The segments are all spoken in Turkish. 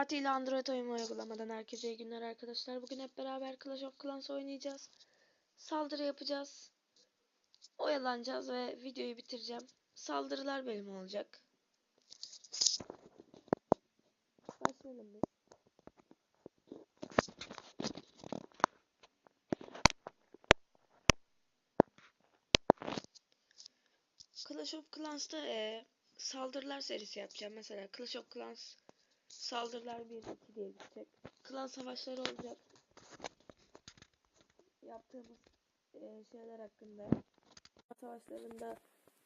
Fatih ile Android oyun uygulamadan herkese iyi günler arkadaşlar. Bugün hep beraber Clash of Clans oynayacağız. Saldırı yapacağız. Oyalanacağız ve videoyu bitireceğim. Saldırılar bölümü olacak. Başlayalım biz. Clash of Clans'ta eee, saldırılar serisi yapacağım. Mesela Clash of Clans Saldırılar 1 2 diye gidecek. Klan savaşları olacak. Yaptığımız e, şeyler hakkında savaşlarında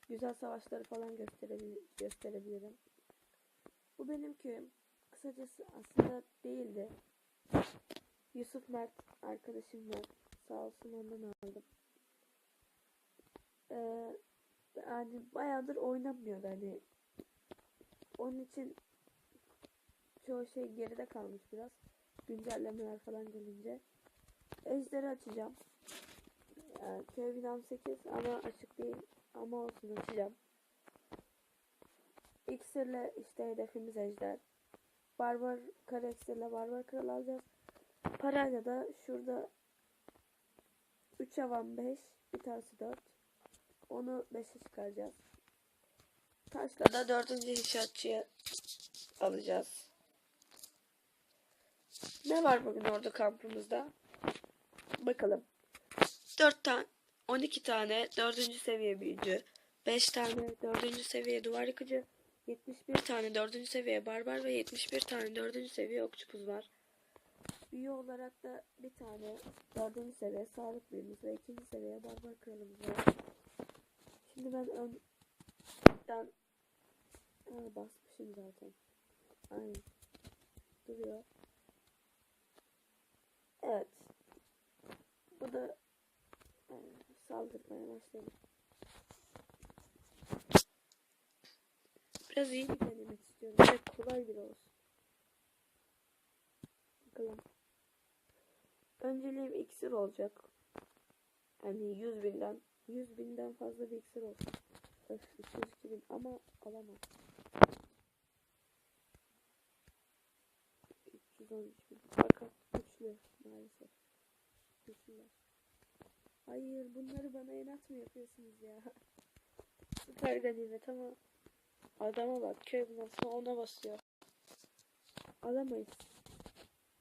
güzel savaşları falan gösterebil gösterebilirim. Bu benim köyüm. Kısacası aslında değildi. Yusuf Mert arkadaşım var. Sağ olsun ondan aldım. Ee, yani bayağıdır oynanmıyordu hani. Onun için çoğu şey geride kalmış biraz. Güncellemeler falan gelince. Ejderi açacağım. Yani köy binam 8 ama açık değil. Ama olsun açacağım. İksirle işte hedefimiz ejder. Barbar kara iksirle barbar kral alacağız. Parayla da şurada 3 avan 5 bir tanesi 4. Onu 5'e çıkaracağız. Taşla da 4. inşaatçıya alacağız. Ne var bugün orada kampımızda? Bakalım. 4 tane 12 tane 4. seviye büyücü, 5 tane 4. seviye duvar yıkıcı, 71 tane 4. seviye barbar ve 71 tane 4. seviye okçupuz var. Büyü olarak da bir tane 4. seviye sağlık büyümüz ve 2. seviye barbar kralımız var. Şimdi ben önden ha, basmışım zaten. Aynen. Duruyor. Evet. Bu da e, saldırmaya başladı. Biraz iyi bir denemek istiyorum. Ve kolay bir olsun. Bakalım. Önceliğim iksir olacak. Yani 100 binden 100 binden fazla bir iksir olsun. Öf 202 bin ama alamam. 313 bin. Fakat güçlü maalesef. Güçlüler. Hayır bunları bana inat mı yapıyorsunuz ya? Süper ganimet ama adama bak köy binasına ona basıyor. Alamayız.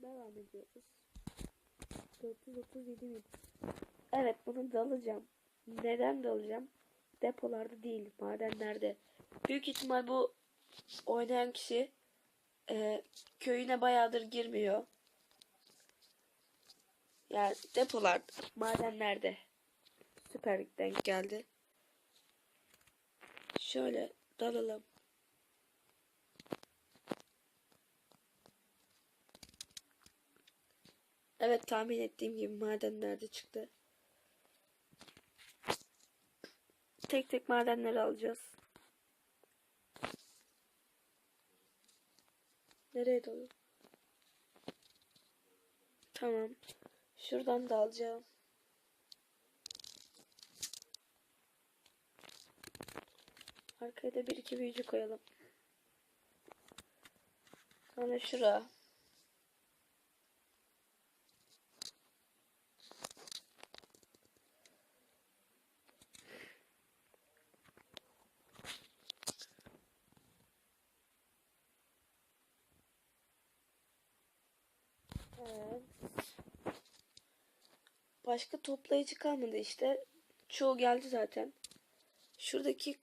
Devam ediyoruz. 437 bin. Evet bunu dalacağım. Neden dalacağım? Depolarda değil madenlerde. Büyük ihtimal bu oynayan kişi e, köyüne bayağıdır girmiyor. Yani depolar, madenlerde. Süper denk geldi. Şöyle dalalım. Evet tahmin ettiğim gibi madenlerde çıktı. Tek tek madenleri alacağız. Nereye dolu? Tamam. Şuradan da alacağım. Arkaya da bir iki büyücü koyalım. Sonra şura. Evet. Başka toplayıcı kalmadı işte. Çoğu geldi zaten. Şuradaki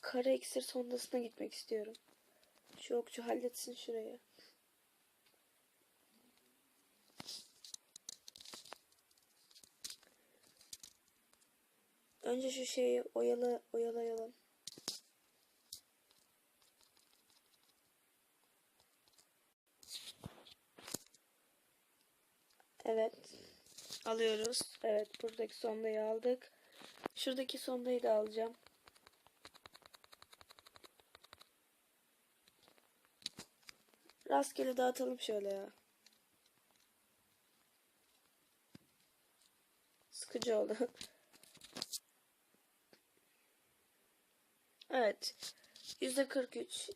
kara iksir sondasına gitmek istiyorum. Şu okçu halletsin şurayı. Önce şu şeyi oyala, oyalayalım. Evet. Alıyoruz. Evet buradaki sondayı aldık. Şuradaki sondayı da alacağım. Rastgele dağıtalım şöyle ya. sıkıcı oldu. evet. Yüzde 43.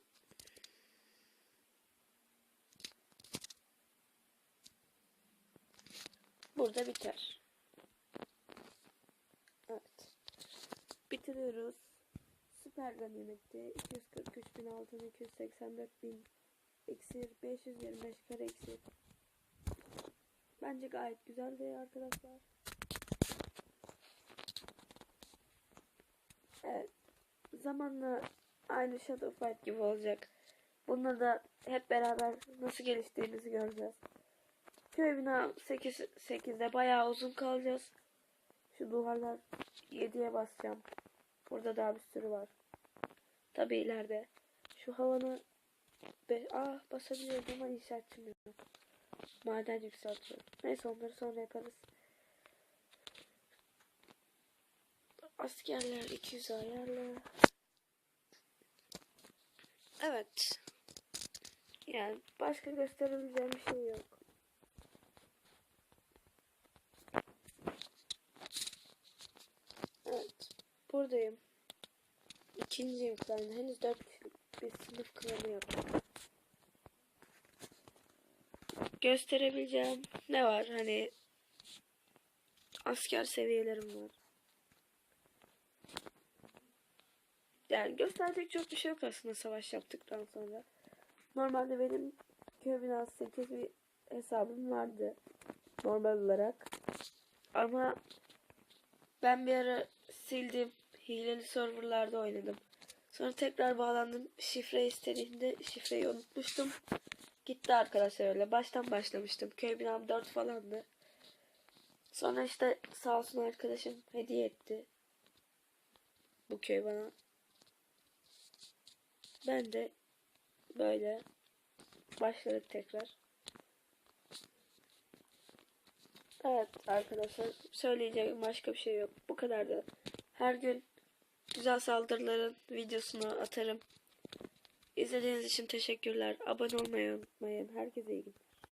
Burada biter. Evet. Bitiriyoruz. Süper ganimetti. 243 bin altın, 284 bin iksir, 525 kare iksir. Bence gayet güzeldi arkadaşlar. Evet. Zamanla aynı Shadow Fight gibi olacak. Bunda da hep beraber nasıl geliştiğimizi göreceğiz. Köy bina 8, 8'de bayağı uzun kalacağız. Şu duvarlar 7'ye basacağım. Burada daha bir sürü var. Tabi ileride. Şu havanı be ah basabiliyorum ama inşaatçım. Maden yükseltiyorum. Neyse onları sonra yaparız. Askerler 200 ayarla. Evet. Yani başka gösterebileceğim bir şey yok. Evet. Buradayım. İkinciyim klanı. Henüz dört kişilik bir sınıf klanı yok. Gösterebileceğim ne var? Hani asker seviyelerim var. Yani gösterecek çok bir şey yok aslında savaş yaptıktan sonra. Normalde benim köy binası 8 bir hesabım vardı. Normal olarak. Ama ben bir ara sildim. Hileli serverlarda oynadım. Sonra tekrar bağlandım. Şifre istediğimde şifreyi unutmuştum. Gitti arkadaşlar öyle. Baştan başlamıştım. Köy binam 4 falandı. Sonra işte sağ olsun arkadaşım hediye etti. Bu köy bana. Ben de böyle başladık tekrar. Evet arkadaşlar söyleyeceğim başka bir şey yok. Bu kadar da. Her gün güzel saldırıların videosunu atarım. İzlediğiniz için teşekkürler. Abone olmayı unutmayın. Herkese iyi günler.